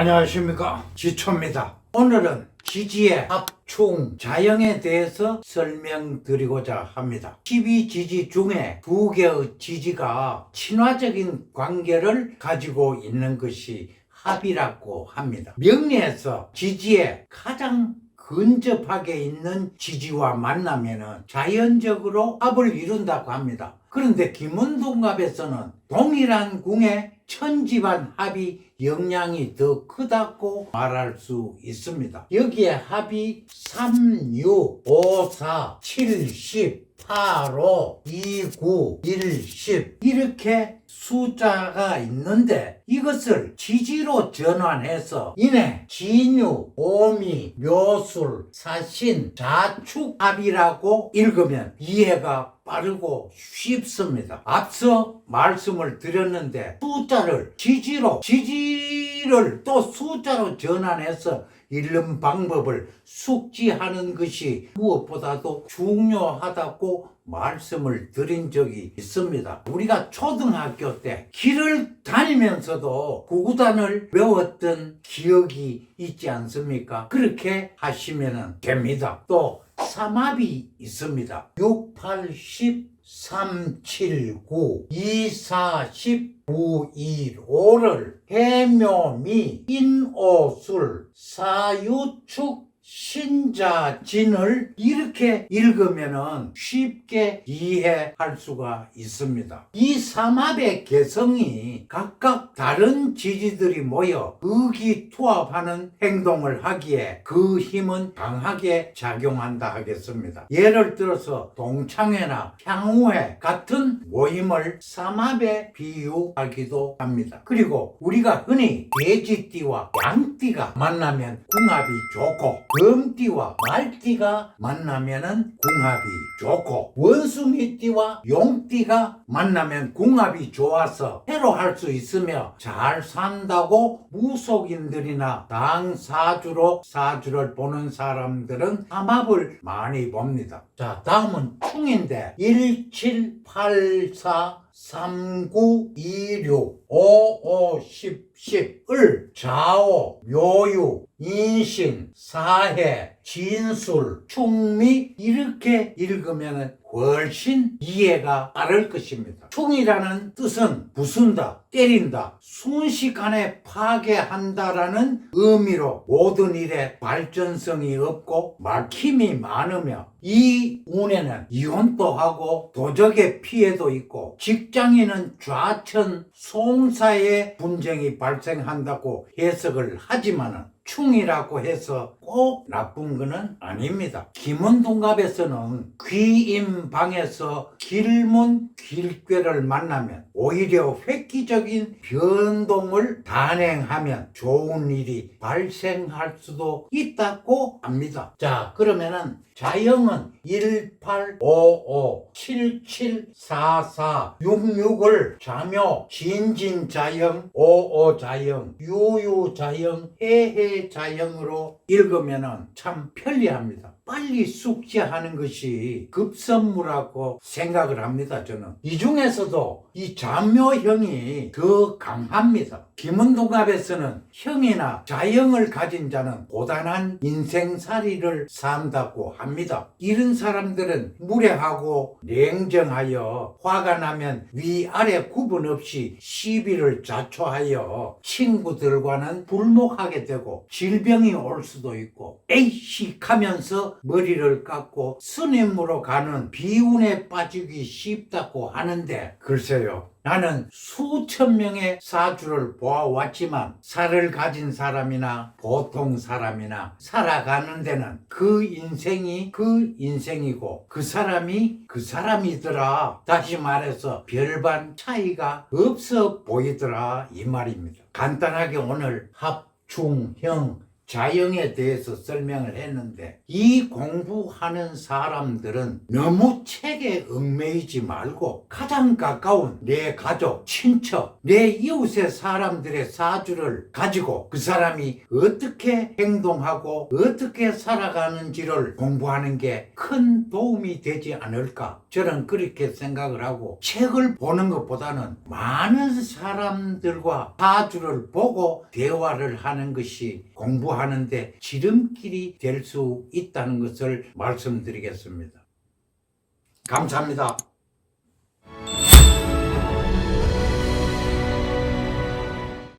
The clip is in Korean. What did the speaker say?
안녕하십니까? 지초입니다. 오늘은 지지의 합충 자형에 대해서 설명드리고자 합니다. 12지지 중에 두 개의 지지가 친화적인 관계를 가지고 있는 것이 합이라고 합니다. 명리에서 지지에 가장 근접하게 있는 지지와 만나면은 자연적으로 합을 이룬다고 합니다. 그런데 김은동갑에서는 동일한 궁에 천지반 합이 영향이 더 크다고 말할 수 있습니다. 여기에 합이 3, 6, 5, 4, 7, 10, 8, 5, 2, 9, 1, 10 이렇게 숫자가 있는데 이것을 지지로 전환해서 이내 진유, 오미, 묘술, 사신, 자축합이라고 읽으면 이해가 빠르고 쉽습니다. 앞서 말씀을 드렸는데 숫자를 지지로 지지를 또 숫자로 전환해서 읽는 방법을 숙지하는 것이 무엇보다도 중요하다고 말씀을 드린 적이 있습니다. 우리가 초등학교 때 길을 다니면서도 구구단을 외웠던 기억이 있지 않습니까? 그렇게 하시면 됩니다. 또 삼합이 있습니다. 6, 8, 10, 3, 7, 9, 2, 4, 10, 9, 1, 5를 해묘미, 인오술, 사유축, 신자진을 이렇게 읽으면은 쉽게 이해할 수가 있습니다. 이 삼합의 개성이 각각 다른 지지들이 모여 의기투합하는 행동을 하기에 그 힘은 강하게 작용한다 하겠습니다. 예를 들어서 동창회나 향후회 같은 모임을 삼합에 비유하기도 합니다. 그리고 우리가 흔히 돼지띠와 양띠가 만나면 궁합이 좋고 금띠와 말띠가 만나면은 궁합이 좋고 원숭이띠와 용띠가 만나면 궁합이 좋아서 해로 할 수 있으며 잘 산다고 무속인들이나 당사주로 사주를 보는 사람들은 삼합을 많이 봅니다. 자 다음은 충인데 1, 7, 8, 4 3926 55 10 10 을 좌오 묘유 인신 사해 진술 충미 이렇게 읽으면 훨씬 이해가 빠를 것입니다. 충이라는 뜻은 부순다, 때린다, 순식간에 파괴한다라는 의미로 모든 일에 발전성이 없고 막힘이 많으며 이 운에는 이혼도 하고 도적의 피해도 있고 직장인은 좌천 송사의 분쟁이 발생한다고 해석을 하지만은 충이라고 해서 꼭 나쁜 것은 아닙니다. 김원동갑에서는 귀임방에서 길문 길괴를 만나면 오히려 획기적인 변동을 단행하면 좋은 일이 발생할 수도 있다고 합니다. 자, 그러면은 자영은 1855 7744 66을 자묘 진진자영 55자영 유유자영 해해 자영으로 읽으면은 참 편리합니다. 빨리 숙지하는 것이 급선무라고 생각을 합니다. 저는 이 중에서도 이 자묘형이 더 강합니다. 김은동갑에서는 형이나 자형을 가진 자는 고단한 인생살이를 산다고 합니다. 이런 사람들은 무례하고 냉정하여 화가 나면 위아래 구분 없이 시비를 자초하여 친구들과는 불목하게 되고 질병이 올 수도 있고 에이씩 하면서 머리를 깎고 스님으로 가는 비운에 빠지기 쉽다고 하는데 글쎄요. 나는 수천 명의 사주를 보아왔지만 살을 가진 사람이나 보통 사람이나 살아가는 데는 그 인생이 그 인생이고 그 사람이 그 사람이더라. 다시 말해서 별반 차이가 없어 보이더라 이 말입니다. 간단하게 오늘 합, 중, 형, 자영에 대해서 설명을 했는데 이 공부하는 사람들은 너무 책에 얽매이지 말고 가장 가까운 내 가족, 친척, 내 이웃의 사람들의 사주를 가지고 그 사람이 어떻게 행동하고 어떻게 살아가는지를 공부하는 게 큰 도움이 되지 않을까 저는 그렇게 생각을 하고 책을 보는 것보다는 많은 사람들과 사주를 보고 대화를 하는 것이 공부하는데 지름길이 될 수 있다는 것을 말씀드리겠습니다. 감사합니다.